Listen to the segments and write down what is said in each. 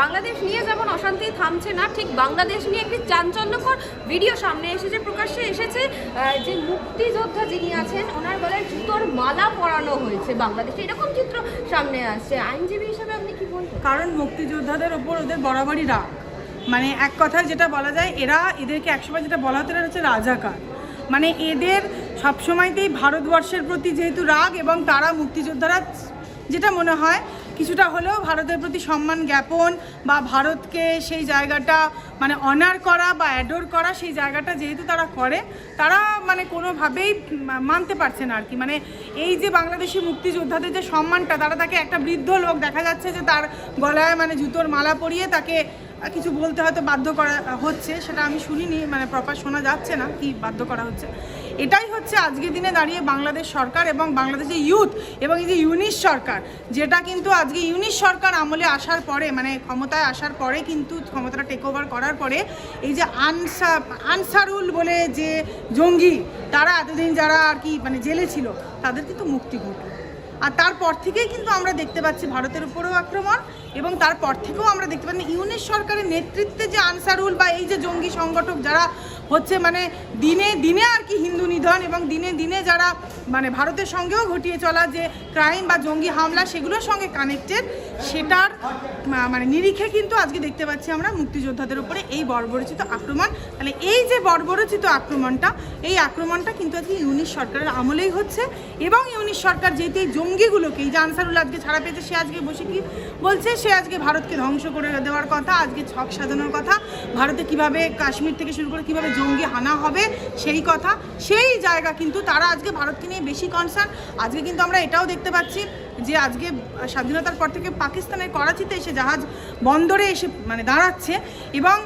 বাংলাদেশ নিয়ে যেমন অশান্তি থামছে না, ঠিক বাংলাদেশ নিয়ে একটি চাঞ্চল্যকর ভিডিও সামনে এসেছে, প্রকাশ্যে এসেছে। যে মুক্তিযোদ্ধা যিনি আছেন, ওনার গলায় জুতোর মালা পরানো হয়েছে বাংলাদেশে। এরকম চিত্র সামনে আসছে। আইনজীবী হিসাবে আপনি কি বলবেন? কারণ মুক্তিযোদ্ধাদের ওপর ওদের বরাবরই রাগ। মানে এক কথায় যেটা বলা যায়, এরা এদেরকে একসময় যেটা বলা হতো হচ্ছে রাজাকার। মানে এদের সবসময়তেই ভারতবর্ষের প্রতি যেহেতু রাগ এবং তারা মুক্তিযোদ্ধারা, যেটা মনে হয় কিছুটা হলেও ভারতের প্রতি সম্মান জ্ঞাপন বা ভারতকে সেই জায়গাটা মানে অনার করা বা অ্যাডোর করা সেই জায়গাটা যেহেতু তারা করে, তারা মানে কোনোভাবেই মানতে পারছে না আর কি মানে এই যে বাংলাদেশি মুক্তিযোদ্ধাদের যে সম্মানটা, তারা তাকে একটা বৃদ্ধ লোক দেখা যাচ্ছে যে তার গলায় মানে জুতোর মালা পরিয়ে তাকে কিছু বলতে হয়তো বাধ্য করা হচ্ছে, সেটা আমি শুনিনি মানে প্রপার শোনা যাচ্ছে না কি বাধ্য করা হচ্ছে। এটাই হচ্ছে আজকের দিনে দাঁড়িয়ে বাংলাদেশ সরকার এবং বাংলাদেশের ইউথ এবং এই যে ইউনিশ সরকার, যেটা কিন্তু আজকে ইউনিশ সরকার আমলে আসার পরে মানে ক্ষমতায় আসার পরে কিন্তু ক্ষমতাটা টেক ওভার করার পরে, এই যে আনসা, আনসারুল বলে যে জঙ্গি, তারা এতদিন যারা আর কি মানে জেলে ছিল, তাদের কিন্তু মুক্তি ঘটল। আর তারপর থেকেই কিন্তু আমরা দেখতে পাচ্ছি ভারতের উপরেও আক্রমণ এবং তারপর থেকেও আমরা দেখতে পাচ্ছি ইউনিশ সরকারের নেতৃত্বে যে আনসারুল বা এই যে জঙ্গি সংগঠক যারা হচ্ছে মানে দিনে দিনে আর কি হিন্দু নিধন এবং দিনে দিনে যারা মানে ভারতের সঙ্গেও ঘটিয়ে চলা যে ক্রাইম বা জঙ্গি হামলা সেগুলোর সঙ্গে কানেক্টেড সেটার মানে নিরিখে কিন্তু আজকে দেখতে পাচ্ছি আমরা মুক্তিযোদ্ধাদের উপরে এই বর্বরচিত আক্রমণ। তাহলে এই যে বর্বরচিত আক্রমণটা, এই আক্রমণটা কিন্তু আজকে ইউনিশ সরকারের আমলেই হচ্ছে এবং ইউনিশ সরকার যেহেতু এই জঙ্গিগুলোকে এই যে আনসারুল আজকে ছাড়া পেয়েছে, সে আজকে বসে কি বলছে? সে আজকে ভারতকে ধ্বংস করে দেওয়ার কথা, আজকে ছক সাজানোর কথা, ভারতে কীভাবে কাশ্মীর থেকে শুরু করে কীভাবে জঙ্গি হানা হবে, সেই কথা, সেই জায়গা কিন্তু তারা আজকে ভারতকে নিয়ে বেশি কনসার্ন আজকে কিন্তু আমরা এটাও দেখতে পাচ্ছি যে আজকে স্বাধীনতার পর থেকে পাকিস্তানের করাচিতে এসে জাহাজ বন্দরে এসে মানে দাঁড়াচ্ছে এবং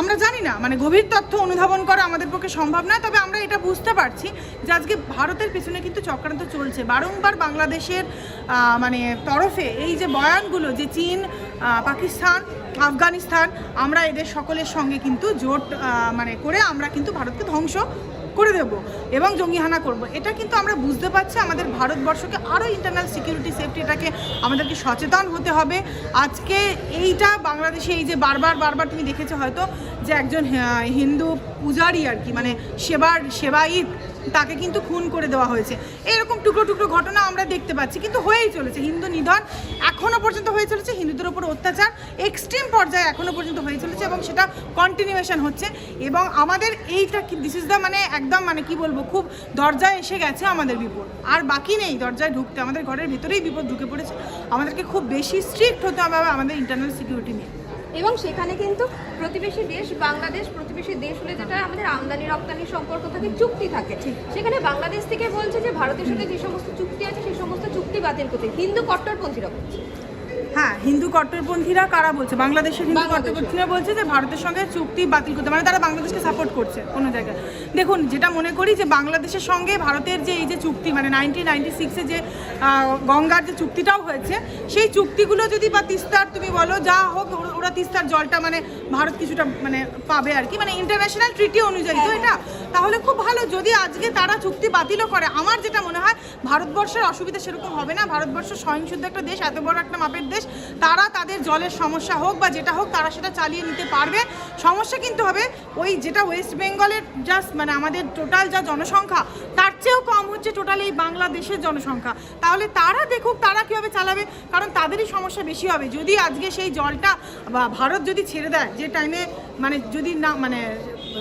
আমরা জানি না মানে গভীর তথ্য অনুধাবন করা আমাদের পক্ষে সম্ভব নয়, তবে আমরা এটা বুঝতে পারছি যে আজকে ভারতের পিছনে কিন্তু চক্রান্ত চলছে। বারংবার বাংলাদেশের মানে তরফে এই যে বয়ানগুলো যে চীন পাকিস্তান, আফগানিস্তান, আমরা এদের সকলের সঙ্গে কিন্তু জোট মানে করে আমরা কিন্তু ভারতকে ধ্বংস করে দেব এবং জঙ্গিহানা করব। এটা কিন্তু আমরা বুঝতে পারছি আমাদের ভারতবর্ষকে আরও ইন্টারনাল সিকিউরিটি সেফটি এটাকে আমাদেরকে সচেতন হতে হবে। আজকে এইটা বাংলাদেশে এই যে বারবার বারবার তুমি দেখেছ হয়তো যে একজন হিন্দু পূজারি আর কি মানে সেবার, সেবায়িত তাকে কিন্তু খুন করে দেওয়া হয়েছে। এরকম টুকরো টুকরো ঘটনা আমরা দেখতে পাচ্ছি, কিন্তু হয়েই চলেছে। হিন্দু নিধন এখনও পর্যন্ত হয়ে চলেছে, হিন্দুদের ওপর অত্যাচার এক্সট্রিম পর্যায়ে এখনও পর্যন্ত হয়ে চলেছে এবং সেটা কন্টিনিউয়েশন হচ্ছে। এবং আমাদের এইটা দিস ইজ দ্য মানে একদম মানে কি বলব, খুব দরজায় এসে গেছে আমাদের বিপদ। আর বাকি নেই, দরজায় ঢুকতে। আমাদের ঘরের ভিতরেই বিপদ ঢুকে পড়েছে। আমাদেরকে খুব বেশি স্ট্রিক্ট হতে হবে আমাদের ইন্টারনাল সিকিউরিটি নিয়ে। এবং সেখানে কিন্তু প্রতিবেশী দেশ বাংলাদেশ প্রতিবেশী দেশ হলে যেটা আমাদের আমদানি রপ্তানি সম্পর্ক থাকে চুক্তি থাকে। সেখানে বাংলাদেশ থেকে বলছে যে ভারতের সাথে যে সমস্ত চুক্তি আছে সেই সমস্ত চুক্তি বাতিল করতে। হিন্দু কট্টরপন্থীরা বলছে। হ্যাঁ হিন্দু কট্টরপন্থীরা কারা বলছে? বাংলাদেশের হিন্দু কট্টরপন্থীরা বলছে যে ভারতের সঙ্গে চুক্তি বাতিল করতে মানে তারা বাংলাদেশকে সাপোর্ট করছে কোনো জায়গায়। দেখুন যেটা মনে করি যে বাংলাদেশের সঙ্গে ভারতের যে এই যে চুক্তি মানে নাইনটিন নাইনটি সিক্সে যে গঙ্গার যে চুক্তিটাও হয়েছে সেই চুক্তিগুলো যদি বা তিস্তার তুমি বলো যা হোক ওরা- তিস্তার জলটা মানে ভারত কিছুটা মানে পাবে আর কি মানে ইন্টারন্যাশনাল ট্রিটি অনুযায়ী তো এটা? তাহলে খুব ভালো যদি আজকে তারা চুক্তি বাতিলও করে আমার যেটা মনে হয় ভারতবর্ষের অসুবিধা সেরকম হবে না ভারতবর্ষ স্বয়ংসুদ্ধ একটা দেশ এত বড় একটা মাপের দেশ তারা তাদের জলের সমস্যা হোক বা যেটা হোক তারা সেটা চালিয়ে নিতে পারবে। সমস্যা কিন্তু হবে ওই যেটা ওয়েস্ট বেঙ্গলের জাস্ট মানে আমাদের টোটাল যা জনসংখ্যা, তার চেয়েও কম হচ্ছে টোটাল এই বাংলাদেশের জনসংখ্যা। তাহলে তারা দেখুক তারা কীভাবে চালাবে, কারণ তাদেরই সমস্যা বেশি হবে। যদি আজকে সেই জলটা বা ভারত যদি ছেড়ে দেয়, যে টাইমে মানে যদি না মানে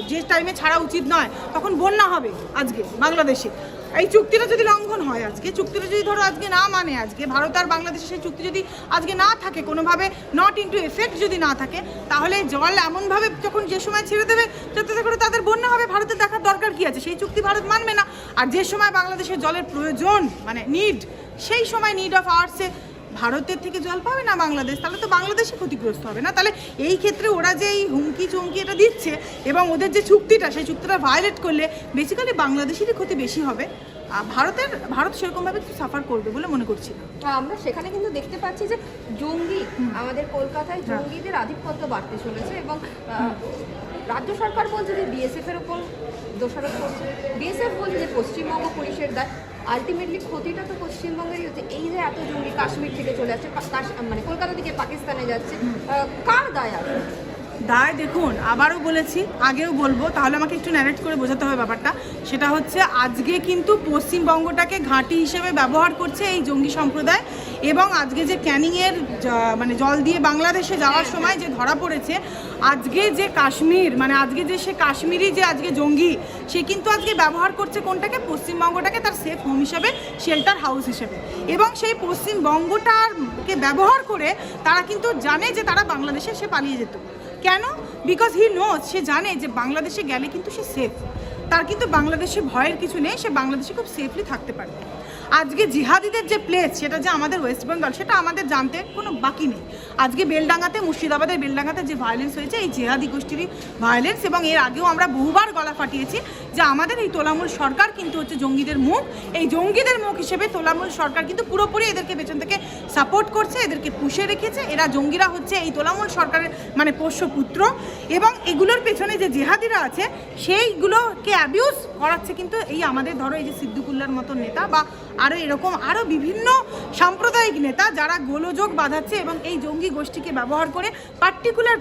যে টাইমে ছাড়া উচিত নয়, তখন বন্যা হবে আজকে বাংলাদেশে। এই চুক্তিটা যদি লঙ্ঘন হয় আজকে, চুক্তিটা যদি ধরো আজকে না মানে আজকে, ভারত আর বাংলাদেশের সেই চুক্তি যদি আজকে না থাকে, কোনোভাবে নট ইনটু এফেক্ট যদি না থাকে, তাহলে জল এমনভাবে যখন যে সময় ছেড়ে দেবে, যাতে করে তাদের বন্যা হবে ভারতের দেখার দরকার কি আছে? সেই চুক্তি ভারত মানবে না। আর যে সময় বাংলাদেশের জলের প্রয়োজন মানে নিড সেই সময় নিড অফ আওয়ার্সে ভারতের থেকে জল পাবে না বাংলাদেশ? তাহলে তো বাংলাদেশই ক্ষতিগ্রস্ত হবে না। তাহলে এই ক্ষেত্রে ওরা যে এই হুমকি চমকি এটা দিচ্ছে এবং ওদের যে চুক্তিটা সেই চুক্তিটা ভায়োলেট করলে বেসিক্যালি বাংলাদেশেরই ক্ষতি বেশি হবে। আর ভারতের ভারত সেরকমভাবে সাফার করবে বলে মনে করছি না। আমরা সেখানে কিন্তু দেখতে পাচ্ছি যে জঙ্গি আমাদের কলকাতায় জঙ্গিদের আধিপত্য বাড়তে চলেছে এবং রাজ্য সরকার বলছে যে বিএসএফ এর উপর দোষারোপ করছে। বিএসএফ বলছে যে পশ্চিমবঙ্গ পুলিশের দায়। আলটিমেটলি ক্ষতিটা তো পশ্চিমবঙ্গেরই হচ্ছে। এই যে এত জঙ্গি কাশ্মীর থেকে চলে আসছে মানে কলকাতা থেকে পাকিস্তানে যাচ্ছে কার দায় আছে? দায় দেখুন, আবারও বলেছি, আগেও বলব, তাহলে আমাকে একটু ন্যারেট করে বোঝাতে হবে ব্যাপারটা। সেটা হচ্ছে, আজকে কিন্তু পশ্চিমবঙ্গটাকে ঘাঁটি হিসেবে ব্যবহার করছে এই জঙ্গি সম্প্রদায় এবং আজকে যে ক্যানিংয়ের মানে জল দিয়ে বাংলাদেশে যাওয়ার সময় যে ধরা পড়েছে, আজকে যে কাশ্মীর মানে আজকে যে সে কাশ্মীরি যে আজকে জঙ্গি, সে কিন্তু আজকে ব্যবহার করছে কোনটাকে? পশ্চিমবঙ্গটাকে তার সেফ হোম হিসাবে শেল্টার হাউস হিসেবে। এবং সেই পশ্চিমবঙ্গটাকে ব্যবহার করে তারা কিন্তু জানে যে তারা বাংলাদেশে সে পালিয়ে যেত। কেন? বিকজ হি নোজ সে জানে যে বাংলাদেশে গেলে কিন্তু সে সেফ তার কিন্তু বাংলাদেশে ভয়ের কিছু নেই, সে বাংলাদেশে খুব সেফলি থাকতে পারে আজকে জিহাদিদের যে প্লেস সেটা যে আমাদের ওয়েস্ট বেঙ্গল সেটা আমাদের জানতে কোনো বাকি নেই। আজকে বেলডাঙ্গাতে, মুর্শিদাবাদের বেলডাঙ্গাতে যে ভায়োলেন্স হয়েছে, এই জেহাদি গোষ্ঠীর ভায়োলেন্স এবং এর আগেও আমরা বহুবার গলা ফাটিয়েছি। যে আমাদের এই তোলামূল সরকার কিন্তু হচ্ছে জঙ্গিদের মুখ। এই জঙ্গিদের মুখ হিসেবে তোলামূল সরকার কিন্তু পুরোপুরি এদেরকে পেছন থেকে সাপোর্ট করছে, এদেরকে পুষে রেখেছে। এরা জঙ্গিরা হচ্ছে এই তোলামূল সরকারের মানে পোষ্যপুত্র এবং এগুলোর পেছনে যে জেহাদিরা আছে, সেইগুলোকে অ্যাবিউজ করাচ্ছে কিন্তু এই আমাদের ধরো এই যে সিদ্দিকুল্লার মতো নেতা বা আরও এরকম আরও বিভিন্ন সাম্প্রদায়িক নেতা যারা গোলযোগ বাঁধাচ্ছে এবং এই জঙ্গি গোষ্ঠীকে ব্যবহার করে পার্টিকুলার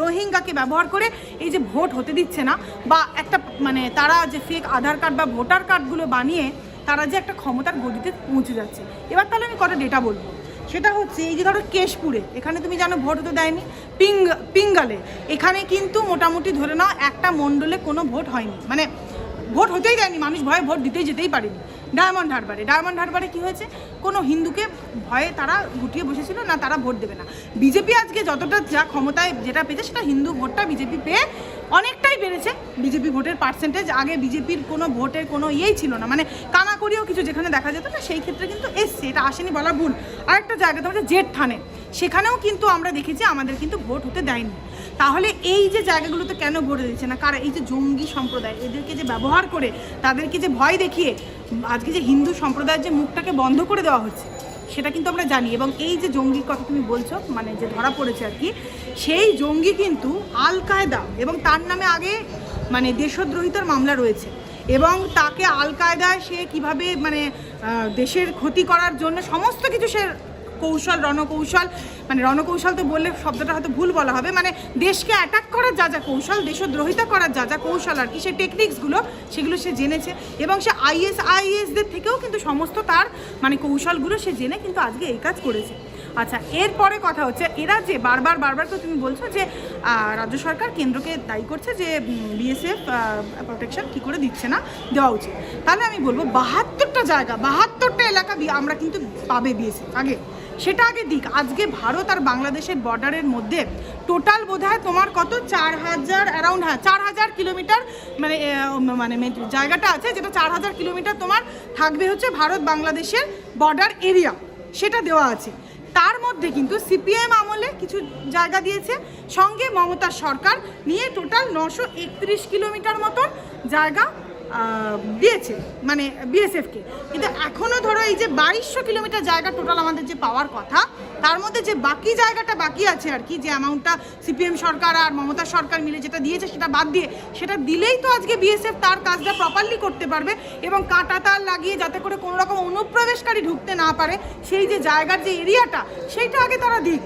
রোহিঙ্গাকে ব্যবহার করে এই যে ভোট হতে দিচ্ছে না বা একটা মানে তারা যে ফেক আধার কার্ড বা ভোটার কার্ডগুলো বানিয়ে তারা যে একটা ক্ষমতার গদিতে পৌঁছে যাচ্ছে। এবার তাহলে আমি কটা ডেটা বলব? সেটা হচ্ছে এই যে ধরো কেশপুরে, এখানে তুমি জানো ভোট হতে দেয়নি পিঙ্গ পিঙ্গালে। এখানে কিন্তু মোটামুটি ধরে নাও একটা মণ্ডলে কোনো ভোট হয়নি। মানে ভোট হতেই দেয়নি, মানুষ ভয়ে ভোট দিতেই যেতেই পারেনি। ডায়মন্ড হারবারে। ডায়মন্ড হারবারে কি হয়েছে? কোনো হিন্দুকে ভয়ে তারা গুটিয়ে বসেছিল, না তারা ভোট দেবে না। বিজেপি আজকে যতটা যা ক্ষমতায় যেটা পেয়েছে, সেটা হিন্দু ভোটটা বিজেপি পেয়ে অনেকটাই বেড়েছে। বিজেপি ভোটের পার্সেন্টেজ আগে বিজেপির কোনো ভোটের কোনো ইয়েই ছিল না। মানে কানাকড়িও কিছু যেখানে দেখা যেত না, সেই ক্ষেত্রে কিন্তু এসছে, এটা আসেনি বলা ভুল। আরেকটা জায়গাতে হচ্ছে জেট থানে সেখানেও কিন্তু আমরা দেখেছি, আমাদের কিন্তু ভোট হতে দেয়নি। তাহলে এই যে জায়গাগুলোতে কেন গড়ে দিচ্ছে না? কারা এই যে জঙ্গি সম্প্রদায়, এদেরকে যে ব্যবহার করে তাদেরকে যে ভয় দেখিয়ে আজকে যে হিন্দু সম্প্রদায়ের যে মুখটাকে বন্ধ করে দেওয়া হচ্ছে, সেটা কিন্তু আমরা জানি। এবং এই যে জঙ্গির কথা তুমি বলছো মানে যে ধরা পড়েছে আর কি, সেই জঙ্গি কিন্তু আল কায়দা এবং তার নামে আগে মানে দেশদ্রোহিতার মামলা রয়েছে। এবং তাকে আল কায়দায় সে কীভাবে মানে দেশের ক্ষতি করার জন্য সমস্ত কিছু সে কৌশল, রণকৌশল মানে রণকৌশল তো বললে শব্দটা হয়তো ভুল বলা হবে মানে দেশকে অ্যাটাক করার যা যা কৌশল, দেশদ্রোহিতা করার যা যা কৌশল আর কি সেই টেকনিক্সগুলো সেগুলো সে জেনেছে এবং সে আইএস আইএসদের থেকেও কিন্তু সমস্ত তার মানে কৌশলগুলো সে জেনে কিন্তু আজকে এই কাজ করেছে। আচ্ছা এরপরে কথা হচ্ছে, এরা যে বারবার বারবার তো তুমি বলছো যে রাজ্য সরকার কেন্দ্রকে দায়ী করছে যে বিএসএফ প্রোটেকশন কী করে দিচ্ছে না, দেওয়া উচিত। তাহলে আমি বলব, বাহাত্তরটা জায়গা, বাহাত্তরটা এলাকা আমরা কিন্তু পাবে বিএসএফ আগে। সেটা আগে দিক। আজকে ভারত আর বাংলাদেশের বর্ডারের মধ্যে টোটাল বোধ তোমার কত? চার হাজার অ্যারাউন্ড হ্যাঁ চার হাজার কিলোমিটার মানে মানে জায়গাটা আছে যেটা চার হাজার কিলোমিটার তোমার থাকবে হচ্ছে ভারত বাংলাদেশের বর্ডার এরিয়া সেটা দেওয়া আছে। তার মধ্যে কিন্তু সিপিএম আমলে কিছু জায়গা দিয়েছে। সঙ্গে মমতা সরকার নিয়ে টোটাল নশো একত্রিশ কিলোমিটার মতন জায়গা দিয়েছে মানে বিএসএফকে কিন্তু এখনও ধরো এই যে বাইশশো কিলোমিটার জায়গা টোটাল আমাদের যে পাওয়ার কথা, তার মধ্যে যে বাকি জায়গাটা বাকি আছে আর কি, যে অ্যামাউন্টটা সিপিএম সরকার আর মমতা সরকার মিলে যেটা দিয়েছে সেটা বাদ দিয়ে, সেটা দিলেই তো আজকে বিএসএফ তার কাজটা প্রপারলি করতে পারবে এবং কাঁটা তার লাগিয়ে যাতে করে কোনো রকম অনুপ্রবেশকারী ঢুকতে না পারে, সেই যে জায়গার যে এরিয়াটা, সেইটা আগে তারা দিক।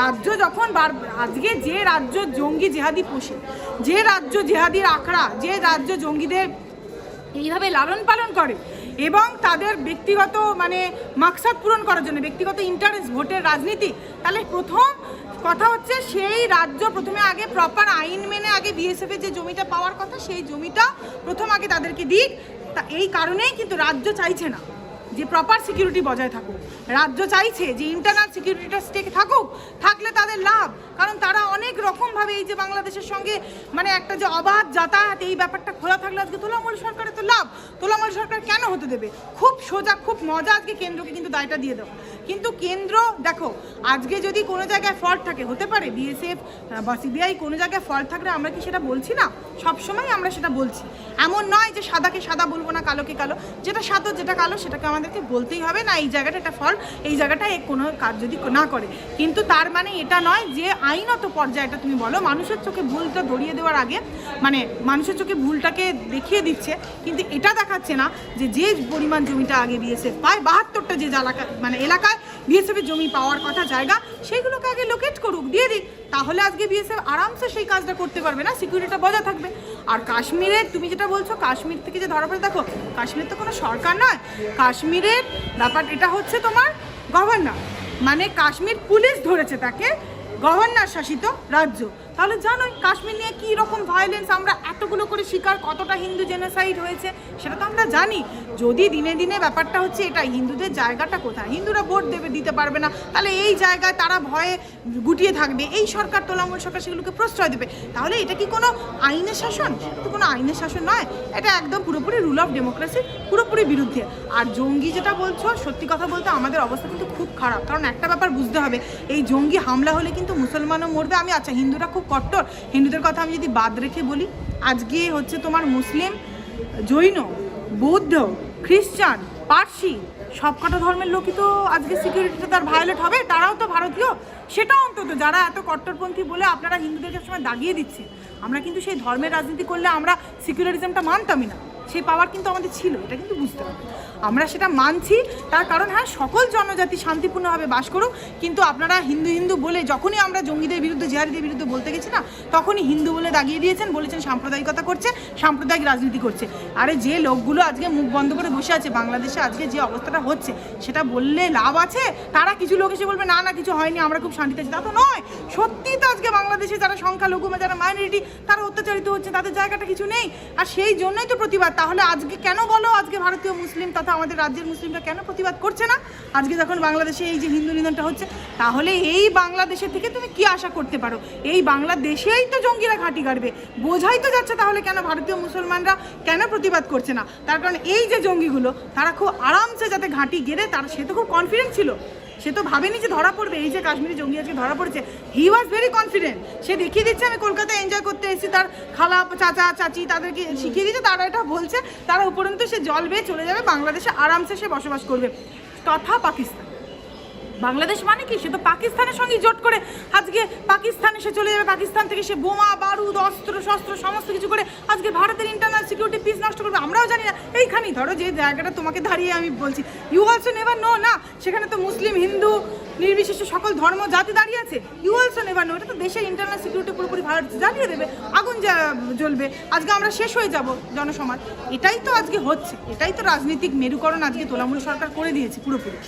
রাজ্য যখন আজকে যে রাজ্য জঙ্গি জেহাদি পোষে, যে রাজ্য জেহাদির আখড়া, যে রাজ্য জঙ্গিদের এইভাবে লালন পালন করে এবং তাদের ব্যক্তিগত মানে মাকসাদ পূরণ করার জন্য, ব্যক্তিগত ইন্টারেস্ট ভোটের রাজনীতি। তাহলে প্রথম কথা হচ্ছে সেই রাজ্য প্রথমে আগে প্রপার আইন মেনে আগে বিএসএফের যে জমিটা পাওয়ার কথা, সেই জমিটা প্রথম আগে তাদেরকে দিক। তা এই কারণেই কিন্তু রাজ্য চাইছে না যে প্রপার সিকিউরিটি বজায় থাকুক। রাজ্য চাইছে যে ইন্টারনাল সিকিউরিটিটা স্টেক থাকুক, থাকলে তাদের লাভ। কারণ তারা অনেক রকমভাবে এই যে বাংলাদেশের সঙ্গে মানে একটা যে অবাধ যাতায়াত, এই ব্যাপারটা খোলা থাকলে আজকে তোলামূল সরকারের তো লাভ। তোলামূল সরকার কেন হতে দেবে? খুব সোজা, খুব মজা আজকে কেন্দ্রকে কিন্তু দায়টা দিয়ে দেওয়া। কিন্তু কেন্দ্র, দেখো, আজকে যদি কোনো জায়গায় ফল্ট থাকে, হতে পারে বিএসএফ বা সিবিআই কোনো জায়গায় ফল্ট থাকলে আমরা কি সেটা বলছি না? সবসময় আমরা সেটা বলছি। এমন নয় যে সাদাকে সাদা বলব না, কালোকে কালো। যেটা সাদা, যেটা কালো, সেটাকে আমাদেরকে বলতেই হবে না, এই জায়গাটা একটা ফল্ট এই জায়গাটা কোনো কাজ যদি না করে। কিন্তু তার মানে এটা নয় যে আইনত পর্যায়টা তুমি বলো, মানুষের চোখে ভুলটা ধরিয়ে দেওয়ার আগে মানে মানুষের চোখে ভুলটাকে দেখিয়ে দিচ্ছে, কিন্তু এটা দেখাচ্ছে না যে যে পরিমাণ জমিটা আগে বিএসএফ পায়, বাহাত্তরটা যে এলাকা মানে এলাকায় বিএসএফ এর জমি পাওয়ার কথা জায়গা, সেইগুলোকে আগে লোকেট করুক, দিয়ে দিক, তাহলে আজকে বিএসএফ আরামসে সেই কাজটা করতে পারবে না সিকিউরিটিটা বজায় থাকবে। আর কাশ্মীরের তুমি যেটা বলছো, কাশ্মীর থেকে যে ধরা পড়ে, দেখো, কাশ্মীর তো কোনো সরকার নয়, কাশ্মীরের ব্যাপার, এটা হচ্ছে তোমার গভর্নর মানে কাশ্মীর পুলিশ ধরেছে তাকে গভর্নর শাসিত রাজ্য। তাহলে জানোই কাশ্মীর নিয়ে কী রকম ভায়োলেন্স আমরা এতগুলো করে শিকার, কতটা হিন্দু জেনোসাইড হয়েছে, সেটা তো আমরা জানি। যদি দিনে দিনে ব্যাপারটা হচ্ছে এটা, হিন্দুদের জায়গাটা কোথায়? হিন্দুরা ভোট দেবে, দিতে পারবে না। তাহলে এই জায়গায় তারা ভয়ে গুটিয়ে থাকবে। এই সরকার তোলামূল সরকার সেগুলোকে প্রশ্রয় দেবে। তাহলে এটা কি কোনো আইনের শাসন? তো কোনো আইনের শাসন নয়। এটা একদম পুরোপুরি রুল অফ ডেমোক্রেসির পুরোপুরি বিরুদ্ধে। আর জঙ্গি যেটা বলছো, সত্যি কথা বলতে আমাদের অবস্থা কিন্তু খুব খারাপ। কারণ একটা ব্যাপার বুঝতে হবে, এই জঙ্গি হামলা হলে কিন্তু মুসলমানও মরবে। আমি আচ্ছা হিন্দুরা খুব কট্টর। হিন্দুদের কথা আমি যদি বাদ রেখে বলি, আজকে হচ্ছে তোমার মুসলিম, জৈন, বৌদ্ধ, খ্রিস্টান, পার্সি সব কটা ধর্মের লোকই তো আজকে সিকিউরিটিটা তার ভায়োলেট হবে। তারাও তো ভারতীয়। সেটা অন্তত যারা এত কট্টরপন্থী বলে আপনারা হিন্দুদেরকে সময় দাগিয়ে দিচ্ছে। আমরা কিন্তু সেই ধর্মের রাজনীতি করলে আমরা সিকিউরিটিজমটা মানতামই না। সেই পাওয়ার কিন্তু আমাদের ছিল, এটা কিন্তু বুঝতে হবে। আমরা সেটা মানছি, তার কারণ হ্যাঁ সকল জনজাতি শান্তিপূর্ণভাবে বাস করুক, কিন্তু আপনারা হিন্দু হিন্দু বলে যখনই আমরা জঙ্গিদের বিরুদ্ধে জিহারিদের বিরুদ্ধে বলতে গেছি না, তখনই হিন্দু বলে দাগিয়ে দিয়েছেন, বলেছেন সাম্প্রদায়িকতা করছে, সাম্প্রদায়িক রাজনীতি করছে। আরে যে লোকগুলো আজকে মুখ বন্ধ করে বসে আছে, বাংলাদেশে আজকে যে অবস্থাটা হচ্ছে, সেটা বললে লাভ আছে? তারা কিছু লোক এসে বলবে, না না, কিছু হয়নি, আমরা খুব শান্তিতে আছি। তা তো নয়। সত্যিই তো আজকে বাংলাদেশে যারা সংখ্যালঘু বা যারা মাইনরিটি, তারা অত্যাচারিত হচ্ছে, তাদের জায়গাটা কিছু নেই। আর সেই জন্যই তো প্রতিবাদ তাহলে আজকে কেন বলো? আজকে ভারতীয় মুসলিম তথা আমাদের রাজ্যের মুসলিমরা কেন প্রতিবাদ করছে না? আজকে যখন বাংলাদেশে এই যে হিন্দু নিধনটা হচ্ছে, তাহলে এই বাংলাদেশের থেকে তুমি কি আশা করতে পারো? এই বাংলাদেশেই তো জঙ্গিরা ঘাঁটি গাড়বে। বোঝাই তো যাচ্ছে তাহলে কেন ভারতীয় মুসলমানরা কেন প্রতিবাদ করছে না? তার কারণ এই যে জঙ্গিগুলো, তারা খুব আরামসে যাতে ঘাঁটি গেড়ে, তারা সে তো খুব কনফিডেন্ট ছিল। সে তো ভাবেনি যে ধরা পড়বে, এই যে কাশ্মীরি জঙ্গি আজকে ধরা পড়েছে। হি ওয়াজ ভেরি কনফিডেন্ট সে দেখিয়ে দিচ্ছে, আমি কলকাতায় এনজয় করতে এসেছি, তার খালা, চাচা, চাচি তাদেরকে শিখিয়ে দিচ্ছে তারা এটা বলছে, তারা উপরন্ত সে জল বেয়ে চলে যাবে, বাংলাদেশে আরামসে সে বসবাস করবে। তথা পাকিস্তান। বাংলাদেশ মানে কি? সে তো পাকিস্তানের সঙ্গে জোট করে আজকে পাকিস্তানে সে চলে যাবে, পাকিস্তান থেকে সে বোমা, বারুদ, অস্ত্র, শস্ত্র, সমস্ত কিছু করে আজকে ভারতের পিস নষ্ট জানি না। এইখানেই ধরো যে জায়গাটা তোমাকে দাঁড়িয়ে আমি বলছি। ইউ অলসো নেভার নো না? সেখানে তো মুসলিম, হিন্দু, নির্বিশেষে সকল ধর্ম, জাতি দাঁড়িয়ে আছে। ইউ অলসো নেভার নো এটা তো দেশের ইন্টারনাল সিকিউরিটি পুরোপুরি ভারত জ্বালিয়ে দেবে, আগুন জ্বলবে। আজকে আমরা শেষ হয়ে যাব জনসমাজ। এটাই তো আজকে হচ্ছে। এটাই তো রাজনৈতিক মেরুকরণ আজকে তোলামূল সরকার করে দিয়েছে পুরোপুরি।